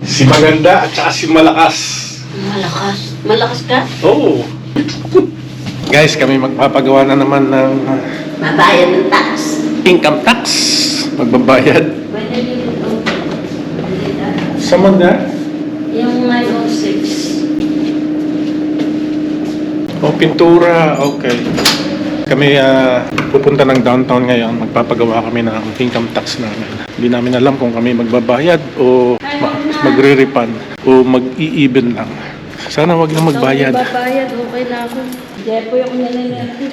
Si maganda at saka si malakas. Malakas. Malakas ka? Oo. Guys, kami magpapagawa na naman ng uh, Mabayad ng tax. income tax. Magbabayad. Ito. Sa mga? Yung 906. O, pintura. Okay. Kami ah, pupunta ng downtown ngayon. Magpapagawa kami ng income tax namin. Hindi namin alam kung kami magbabayad o ma- magre-refund o mag-i-even lang. Sana wag na magbayad. Kung babayad, okay na ako. Depo yung nangyayari.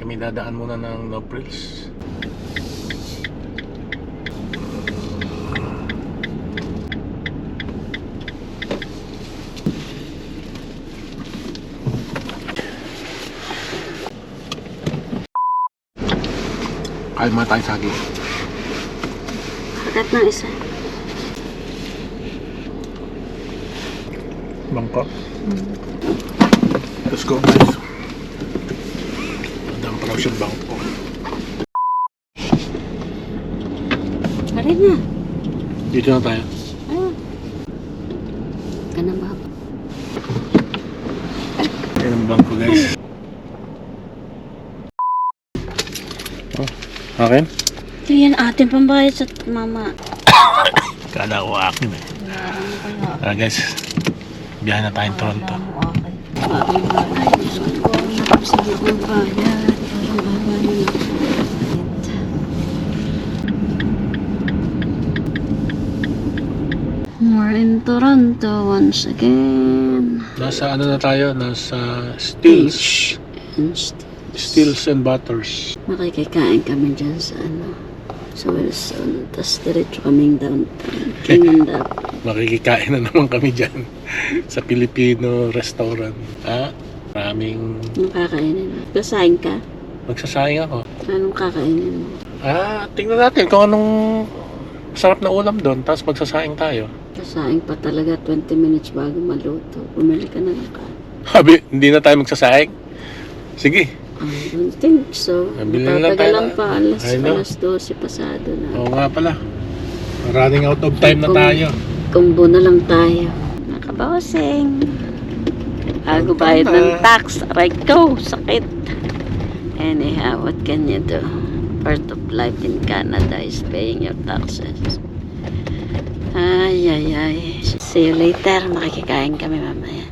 Kami dadaan muna ng Nobrils. Kain muna tayo saging. Kakat ng isa. Bangkok. Let's go guys. Madam pa raw siyang bangkok. Karin na. Dito na tayo. Ah. Na ba? Yan ang bangko guys. Oh, akin? Ito yan ating pambayad sa mama. Kala ko akin eh. Ah guys, biyahe na tayong Toronto. We're in Toronto once again. Nasa ano na tayo? Nasa Steels. And st- Steels and Butters. makikikain kami dyan sa ano sa Wilson. Tapos diretso kaming downtown. King and up. Makikikain na naman kami dyan sa Filipino restaurant. Ah, maraming Anong kakainin mo? Kasain ka? magsasayang ako. Anong kakainin mo? Ah, tingnan natin kung anong sarap na ulam doon. Tapos magsasaing tayo. Kasain pa talaga 20 minutes bago maluto. Bumili ka na ng ka. Sabi, hindi na tayo magsasaing. Sige. I don't think so. Nabili na lang tayo Tatagalan pa. Alas, I know. alas 12 pasado na. Oo nga pala. Running out of time na tayo. Kumbo na lang tayo. Nakabawasing. Bago bayad ng tax. Aray ko, sakit. Anyhow, what can you do? Part of life in Canada is paying your taxes. Ay, ay, ay. See you later. Makikikain kami mamaya.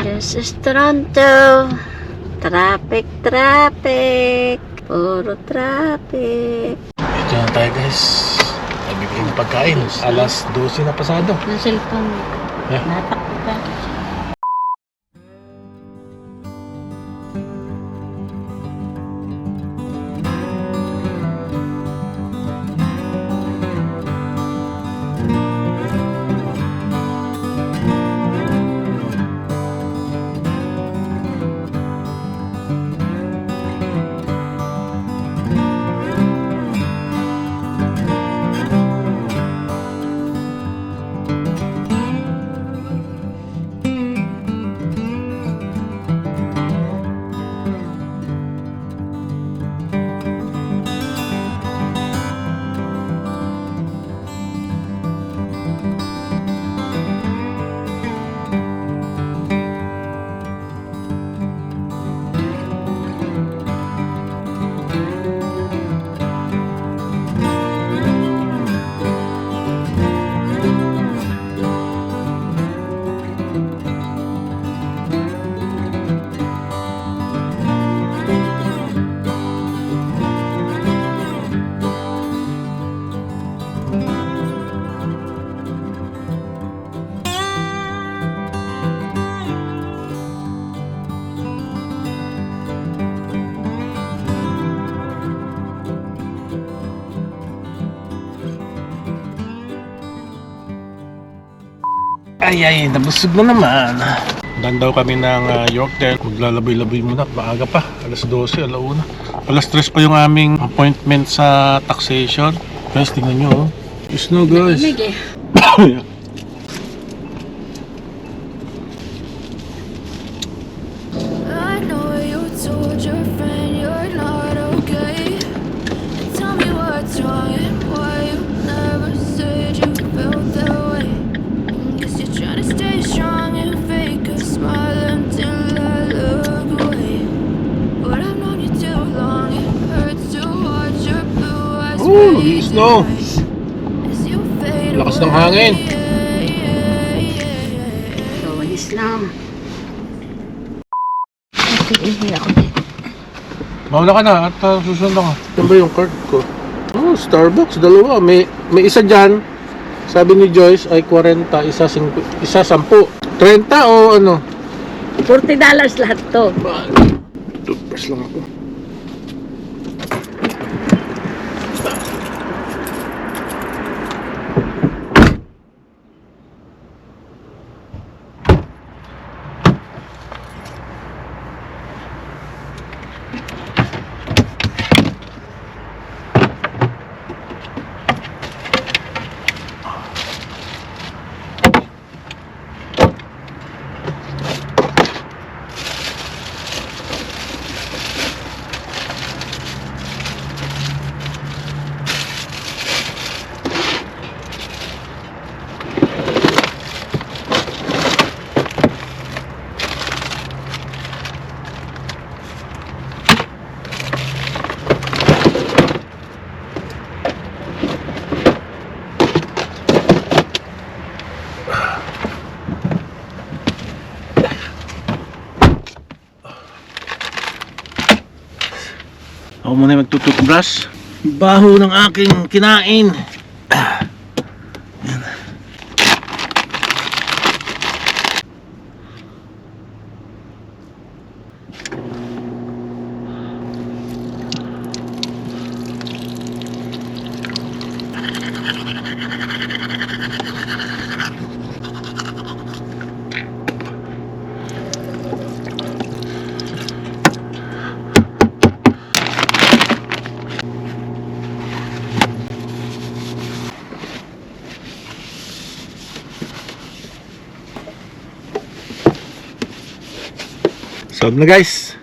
This is Toronto. Traffic, traffic. Puro traffic. Ito na tayo guys. Nabibili ng pagkain. Alas 12 na pasado. Yung cellphone mo. Eh? Ay ay, nabusog na naman. Dan daw kami ng uh, Yorkdale. Maglalaboy-laboy muna. Maaga pa. Alas 12, alauna. Alas 3 pa yung aming appointment sa taxation. Guys, tingnan nyo. Oh. Snow guys. Lamig eh. Lakas ng hangin. Going slow. Okay, ihi ako dito. Mauna ka na at uh, susunod ako. Saan ba yung card ko? Oh, Starbucks, dalawa. May, may isa dyan. Sabi ni Joyce ay 40, isa, sing, isa 10. 30 o ano? $40 lahat to. Toothbrush lang ako. Ako muna magtututbrush. Baho ng aking kinain. Solve na guys.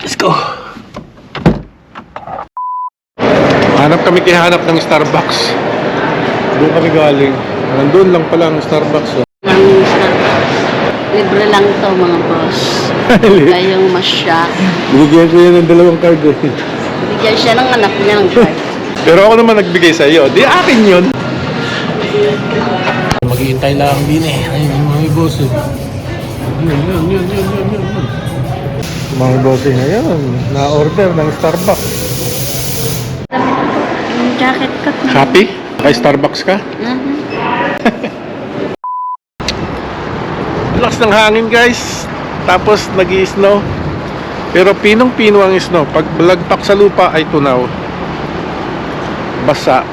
Let's go. Hanap kami kay hanap ng Starbucks. Doon kami galing. Nandun lang pala ang Starbucks. oh. Ang Starbucks. Libre lang to mga boss. Kayong masya. Binigyan ko yan ng dalawang card. eh. Bigyan siya ng anak niya ng card. Pero ako naman nagbigay sa iyo. Di akin yun. Maghihintay lang din eh. Ayun yung mga boss eh. Yun, yun, yun, yun, yun, yun. yun. Mga boss eh ngayon, na-order ng Starbucks. Yung jacket ko. Happy? Kay Starbucks ka? Mhm. Lakas ng hangin guys. Tapos nag snow Pero pinong-pino ang snow. Pag balagpak sa lupa ay tunaw. Basa.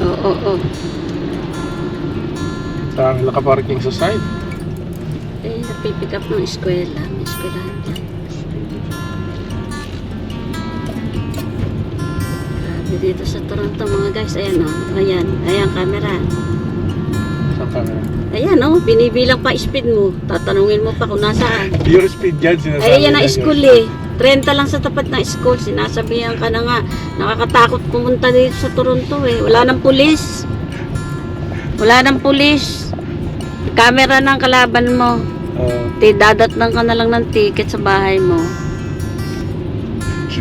Oo, oo, oo. Ang nakaparking sa side. Eh, napipick up ng eskwela. May eskwelahan. Grabe dito sa Toronto mga guys. Ayan o. Oh. Ayan. Ayan camera. Ayan. Oh. Binibilang pa speed mo. Tatanungin mo pa kung nasaan. Your speed dyan sinasabi. Ay, yan ang school eh. 30 lang sa tapat ng school. Sinasabihan ka na nga. Nakakatakot pumunta dito sa Toronto eh. Wala nang pulis. Wala nang pulis. Camera ng kalaban mo. Oh. Dadat lang ka na lang ng ticket sa bahay mo.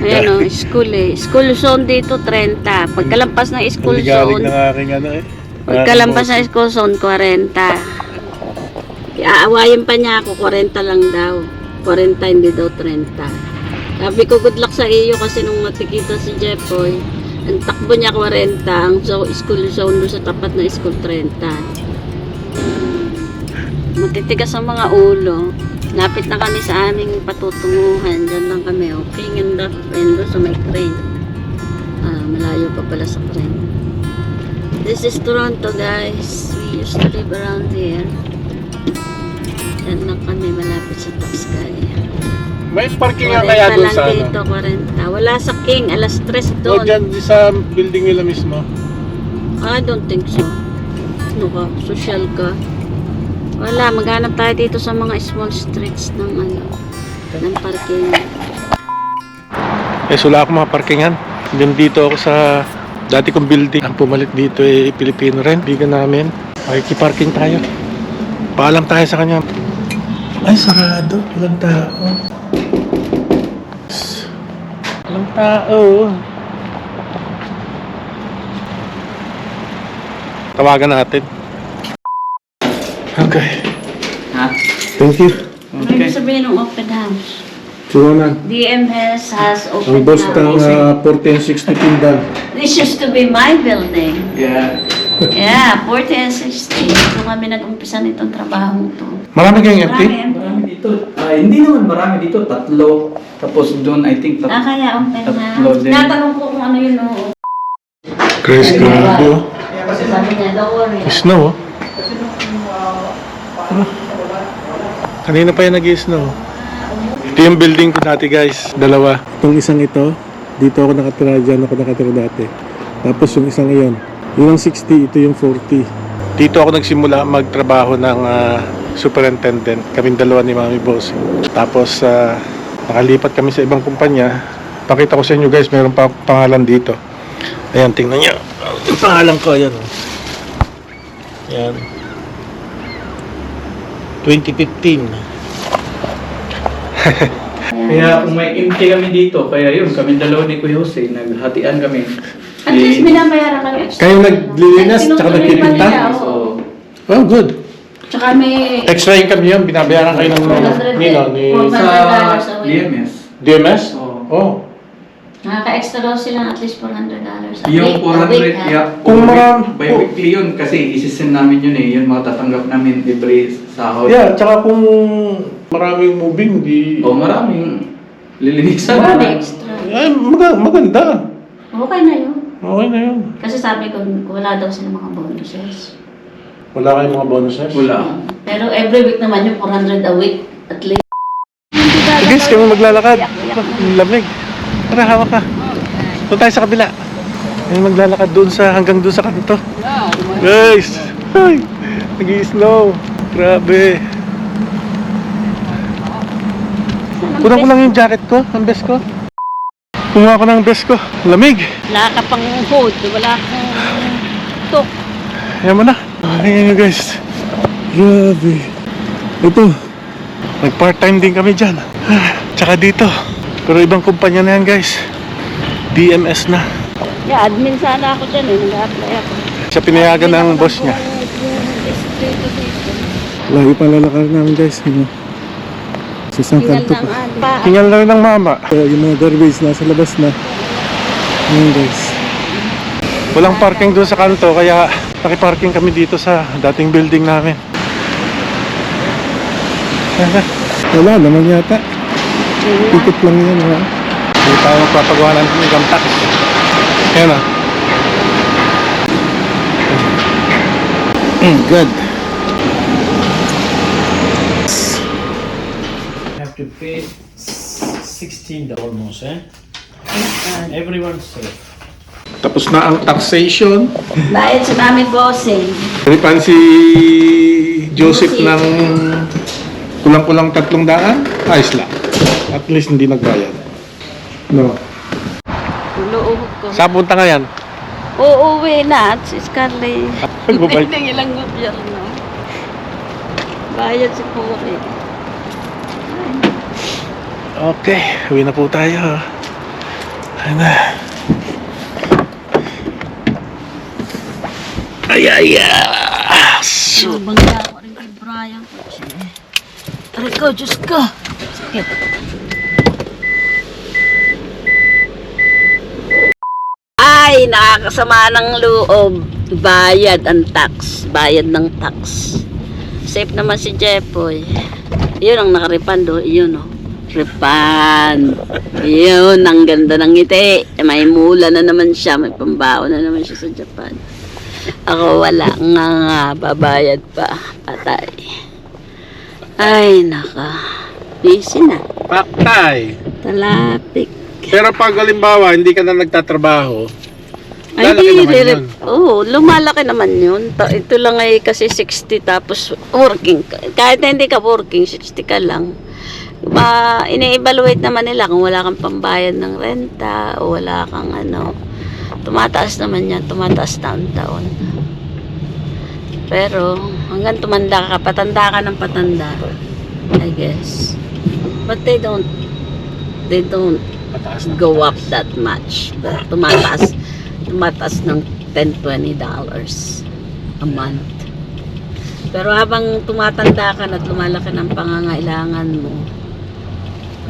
Ayan o, school eh. School zone dito, 30. Pagkalampas ng school zone, ng aking ano eh. Pagkalampas ng school zone, 40. Iaawayin pa niya ako, 40 lang daw. 40, hindi daw 30. Sabi ko, good luck sa iyo kasi nung natikita si Jeffoy, ang takbo niya 40, ang so, school zone doon sa tapat ng school 30. Matitigas ang mga ulo. Lapit na kami sa aming patutunguhan. Diyan lang kami. Oh. King and the friend sa may crane. Ah, malayo pa pala sa crane. This is Toronto guys. We used to live around here. Diyan lang kami malapit sa Tuxcay. May parking nga 40 kaya doon sa ano? dito, 40. Wala sa King, alas 3 O doon. dyan sa building nila mismo. I don't think so. Ano ka? Social ka? Wala, maghanap tayo dito sa mga small streets ng ano, ng parking. Eh, wala ako mga parkingan. Diyan dito ako sa Dati kong building. Ang pumalit dito ay Pilipino rin. Bigan namin. Makikiparking tayo. Paalam tayo sa kanya. Ay, sarado. Walang tao. Walang tao. Tawagan natin. Okay. Ha? Thank you. Ano yung sabihin ng open house? Suwanan. DMS has Ang open boss ng house. uh, 1460 Tindan. This used to be my building. Yeah. Yeah, 40 and 60. Ito kami nag-umpisa nitong trabaho to. Marami kayong empty? Marami empty. Marami dito. Ah, hindi naman marami dito. Tatlo. Tapos doon, I think, Ah, tatlo. kaya open na. Tatlo din. Natanong ko kung ano yun, oo. Grace, grabe oh. Kasi sabi niya, don't worry. Snow oh. Ano? Kanina pa yung nag-snow. Ito yung building ko dati guys. Dalawa. Itong isang ito, dito ako nakatira, dyan ako nakatira dati. Tapos yung isang iyon, yun ang 60, ito yung 40. Dito ako nagsimula magtrabaho ng ah, superintendent. Kaming dalawa ni Mami Boss. Tapos ah, nakalipat kami sa ibang kumpanya. Pakita ko sa inyo guys, mayroon pa pangalan dito. Ayan, tingnan nyo. Yung pangalan ko, ayan. Ayan. 2015. Kaya kung may empty kami dito, kaya yun, kami dalawa ni Kuya Jose, naghatian kami. At least binabayaran kami extra. Kayo naglilinis, tsaka nagpipinta? So. Oh, good. Tsaka may Extra income yun, binabayaran kayo ng 100 nino, ni sa $400 a week. DMS, DMS? Oo. Oh. Nakaka-extra daw sila at least $400 a yung week. a week, 400, ha? yeah, Kung marami- week- by weekly yun, kasi isisend namin yun eh, yun matatanggap namin every sahod. Yeah, tsaka kung maraming moving, di... O maraming lilinisan. Marami extra. Ay, maga- maganda. Okay na yun. Okay na yun. Kasi sabi ko, wala daw sila mga bonuses. Wala kayong mga bonuses? Wala. Pero every week naman yung 400 a week at least. Guys, kami maglalakad. Ang lamig. Tara, hawak ka. Doon tayo sa kabila. Kami maglalakad doon sa, hanggang doon sa kanto. Guys! Ay! Nag-i-snow. Grabe. Kunan ko lang yung jacket ko, ang best ko. Kumuha ko ng best ko. Lamig. Wala ka pang hood, wala kang tok. Ayan mo na. Ayan nyo guys. Grabe. Ito. Nag-part-time din kami dyan. Tsaka dito. Pero ibang kumpanya na yan guys. DMS na. Yeah, admin sana ako dyan eh. Nag-apply ako. Siya pinayagan ng boss niya. Lagi pa lalakad namin guys. Ano? Sa isang kanto pa. ali. Tingnan lang ng mama. yung mga garbage nasa labas na. Ayan guys. Walang parking doon sa kanto kaya nakiparking kami dito sa dating building namin. Wala naman yata. Ticket lang yan ha. Hindi tayo magpapagawa ng income tax. Ayan ah. Mm, good. have to pay 16 almost, eh? Everyone's safe. Tapos na ang taxation. Bayad sa namin bossing. Ripan si Joseph Joseph. ng kulang-kulang tatlong daan. Ayos lang. At least hindi nagbayad. No.Uluuhog ko. Saan punta nga yan? Uuwi na at si Scarlett. Magbabay. Hindi ilang gobyerno. Bayad si Puri. Okay, uwi na po tayo. Ayun na. Ay, ay, ay. So, Bangga ako rin kay Brian. Aray ko, Diyos ko. Sakit. Ay, nakakasama ng loob. Bayad ang tax. Bayad ng tax. Safe naman si Jepoy. Yun ang nakaripan do. Yun oh. Ripan. Yun, ang ganda ng ngiti. May mula na naman siya. May pambao na naman siya sa Japan. Ako wala nga nga. Babayad pa. Patay. Ay, naka. Busy na. patay. Talapik. Pero pag halimbawa, hindi ka na nagtatrabaho, Ay, Lalaki naman yun. Oo, lumalaki naman yun. Ta- ito lang ay kasi 60 tapos working. ka. Kahit na hindi ka working, 60 ka lang. Ma, ini-evaluate naman nila kung wala kang pambayad ng renta o wala kang ano. tumataas naman yan, tumataas taon-taon. Pero, hanggang tumanda ka, patanda ka ng patanda, I guess. But they don't, they don't go up mataas. that much. But tumataas, tumataas ng 10-20 dollars a month. Pero habang tumatanda ka na at lumalaki ng pangangailangan mo,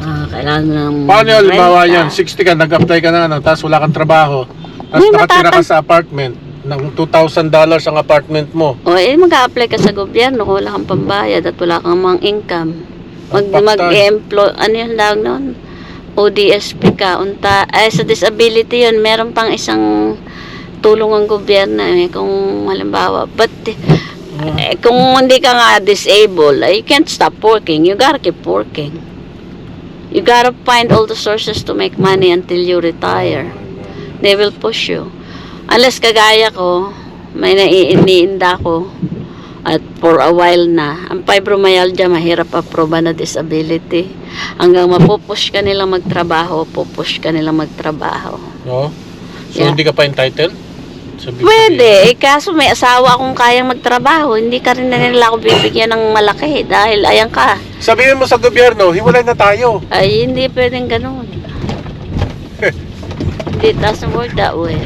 ah, kailangan mo ng Paano yung halimbawa yan? 60 ka, nag-apply ka na, ano, tapos wala kang trabaho. Tapos nakatira ka sa apartment. Ng $2,000 ang apartment mo. O, eh, mag-a-apply ka sa gobyerno kung wala kang pambayad at wala kang mga income. Mag, Ang mag-employ, ano yung tawag noon? ODSP ka, unta, ay sa disability yun, meron pang isang tulong ng gobyerno eh, kung halimbawa, but eh, kung hindi ka nga disabled, eh, you can't stop working, you gotta keep working. You gotta find all the sources to make money until you retire. They will push you. Unless kagaya ko, may naiiniinda ko at for a while na. Ang fibromyalgia, mahirap aproba na disability. Hanggang mapupush ka nilang magtrabaho, pupush ka nilang magtrabaho. No? So, Yeah. hindi ka pa entitled? Sabi Pwede, eh, kaso may asawa akong kayang magtrabaho, hindi ka rin na nila ako bibigyan ng malaki dahil ayan ka. Sabihin mo sa gobyerno, hiwalay na tayo. Ay, hindi pwedeng ganun. It doesn't work that way.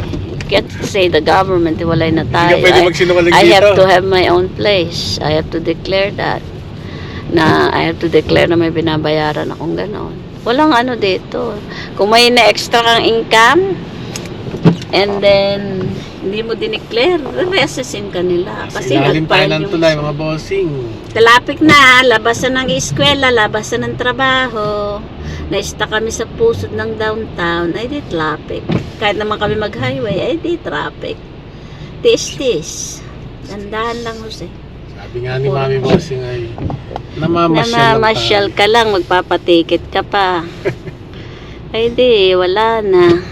Can't say the government, walay na Hindi tayo. ka pwede I- magsinungaling I dito. have to have my own place. I have to declare that. Na I have to declare na may binabayaran akong ganon. Walang ano dito. Kung may na-extra kang income, and then, hindi mo dineclare, re-assessin ka nila. Kasi Ilalim tayo nag-file ng yung- tulay, mga bossing. Talapik na, labasan ng eskwela, labasan ng trabaho. Naista kami sa pusod ng downtown, ay di traffic. Kahit naman kami mag-highway, ay di traffic. Tis-tis. Dandahan lang, Jose. Sabi nga ni Mami Bossing ay, namamasyal Namamasyal ka lang, magpapatikit ka pa. ay di, wala na.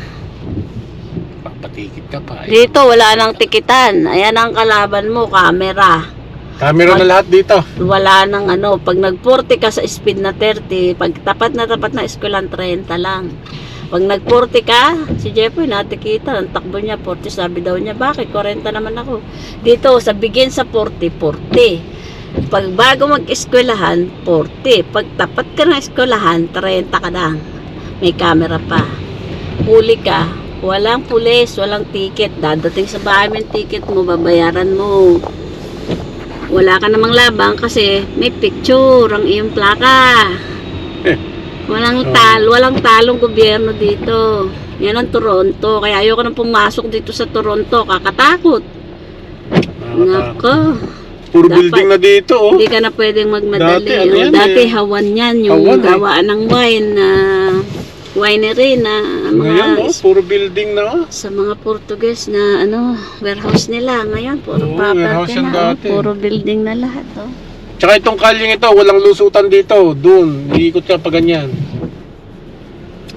Papatikit ka pa. Eh. Dito, wala nang tikitan. Ayan ang kalaban mo, camera. Camera na lahat dito. wala nang ano, pag nag-40 ka sa speed na 30, pag tapat na tapat na eskwela 30 lang. Pag nag-40 ka, si Jeffoy natikita, ang takbo niya 40, sabi daw niya, bakit 40 naman ako. Dito, sa begin sa 40, 40. Pag bago mag-eskwelahan, 40. Pag tapat ka ng eskwelahan, 30 ka lang. May camera pa. Huli ka, walang pulis, walang ticket. Dadating sa bahay mo ticket mo, babayaran mo wala ka namang labang kasi may picture ang iyong plaka. Walang tal, walang talong gobyerno dito. Yan ang Toronto. Kaya ayoko nang pumasok dito sa Toronto. Kakatakot. Nako. Puro Dapat- building na dito, oh. Hindi ka na pwedeng magmadali. Dati, ano Oh, yan Dati eh? hawan yan. Yung Hawan eh. gawaan ng wine na winery na Ngayon, mga oh, puro building na, sa mga Portuguese na ano warehouse nila ngayon puro Oo, property yan na oh. dati. puro building na lahat oh. Tsaka itong kalyeng ito, walang lusutan dito. Doon, iikot ka pa ganyan.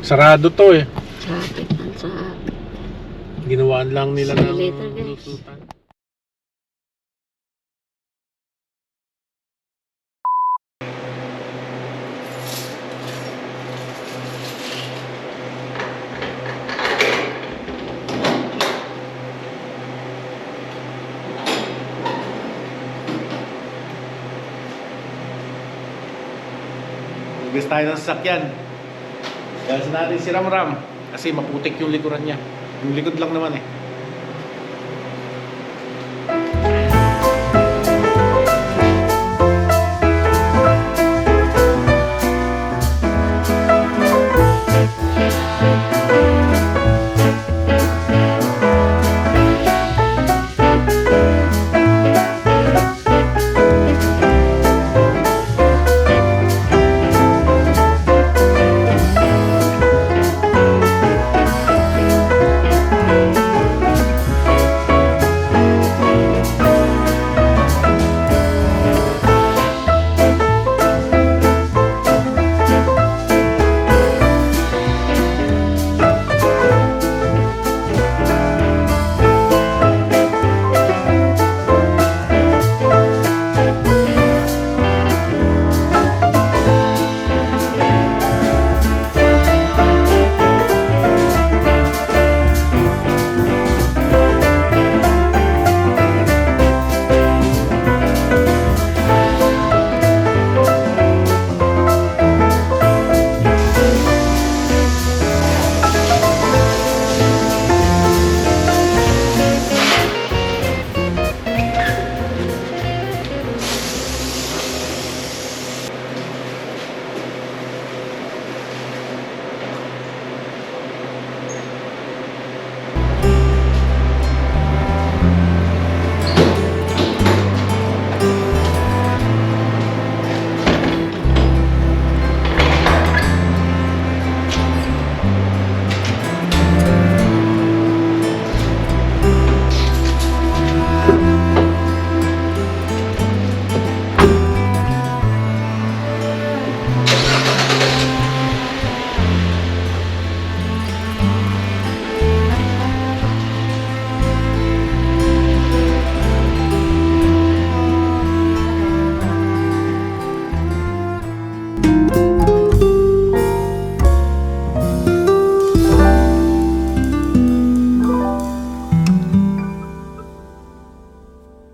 Sarado to eh. traffic Ginawaan lang nila See you ng later, guys. lusutan. Hugas tayo ng sasakyan. Dahil natin si Ramram. Kasi maputik yung likuran niya. Yung likod lang naman eh.